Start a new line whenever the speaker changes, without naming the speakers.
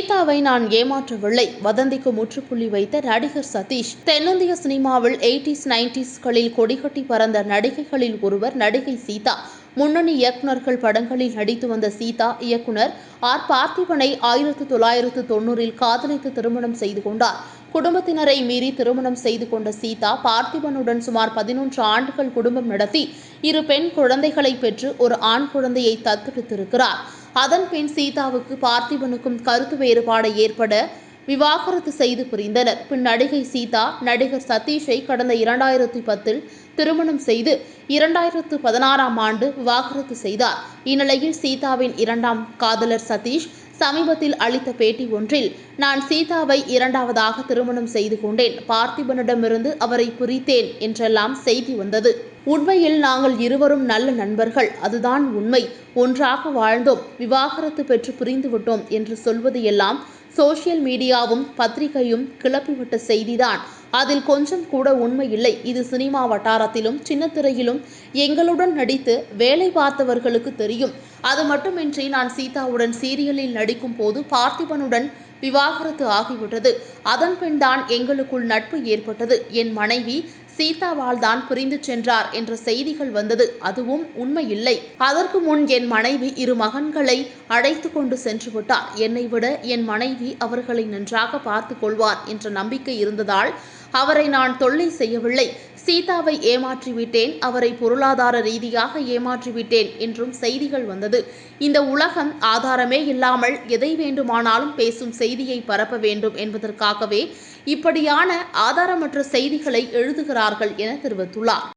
சீதாவை நான் ஏமாற்றவில்லை. வதந்திக்கு முற்றுப்புள்ளி வைத்த நடிகர் சதீஷ் தென்னிந்திய சினிமாவில் எயிட்டிஸ் நைன்டிஸ்களில் கொடிகட்டி பறந்த நடிகைகளில் ஒருவர் நடிகை சீதா. முன்னணி இயக்குநர்கள் படங்களில் நடித்து வந்த சீதா இயக்குனர் ஆர். பார்த்திபனை ஆயிரத்து தொள்ளாயிரத்து தொண்ணூறில் காதலித்து திருமணம் செய்து கொண்டார். குடும்பத்தினரை மீறி திருமணம் செய்து கொண்ட சீதா பார்த்திபனுடன் சுமார் பதினொன்று ஆண்டுகள் குடும்பம் நடத்தி இரு பெண் குழந்தைகளை பெற்று ஒரு ஆண் குழந்தையை தத்தெடுத்திருக்கிறார். அதன் பின் சீதாவுக்கு பார்த்திபனுக்கும் கருத்து வேறுபாடு ஏற்பட விவாகரத்து செய்து புரிந்தனர். பின் நடிகை சீதா நடிகர் சதீஷை கடந்த இரண்டாயிரத்தி பத்தில் திருமணம் செய்து இரண்டாயிரத்து பதினாறாம் ஆண்டு விவாகரத்து செய்தார். இந்நிலையில் சீதாவின் இரண்டாம் காதலர் சதீஷ் சமீபத்தில் அளித்த பேட்டி ஒன்றில் நான் சீதாவை இரண்டாவதாக திருமணம் செய்து கொண்டேன். பார்த்திபனிடமிருந்து அவரை பிரித்தேன் என்றெல்லாம் செய்தி வந்தது. உண்மையில் நாங்கள் இருவரும் நல்ல நண்பர்கள். அதுதான் உண்மை. ஒன்றாக வாழ்ந்தோம். விவாகரத்து பெற்று புரிந்துவிட்டோம் என்று சொல்வது எல்லாம் சோசியல் மீடியாவும் பத்திரிகையும் கிளப்பிவிட்ட செய்திதான். அதில் கொஞ்சம் கூட உண்மை இல்லை. இது சினிமா வட்டாரத்திலும் சின்னத்திரையிலும் எங்களுடன் நடித்து வேலை பார்த்தவர்களுக்கு தெரியும். அது மட்டுமின்றி நான் சீதாவுடன் சீரியலில் நடிக்கும் போது பார்த்திபனுடன் விவாகரத்து ஆகிவிட்டது. அதன் பின்தான் எங்களுக்குள் நட்பு ஏற்பட்டது. என் மனைவி சீதாவால் தான் பிரிந்து சென்றார் என்ற செய்திகள் வந்தது. அதுவும் உண்மையில்லை. அதற்கு முன் என் மனைவி இரு மகன்களை அழைத்து கொண்டு சென்று விட்டார். என்னை விட என் மனைவி அவர்களை நன்றாக பார்த்து கொள்வார் என்ற நம்பிக்கை இருந்ததால் அவரை நான் தொல்லை செய்யவில்லை. சீதாவை ஏமாற்றிவிட்டேன் அவரை பொருளாதார ரீதியாக ஏமாற்றிவிட்டேன் என்றும் செய்திகள் வந்தது. இந்த உலகம் ஆதாரமே இல்லாமல் எதை வேண்டுமானாலும் பேசும் செய்தியை பரப்ப வேண்டும் என்பதற்காகவே இப்படியான ஆதாரமற்ற செய்திகளை எழுதுகிறார்கள் என தெரிவித்துள்ளார்.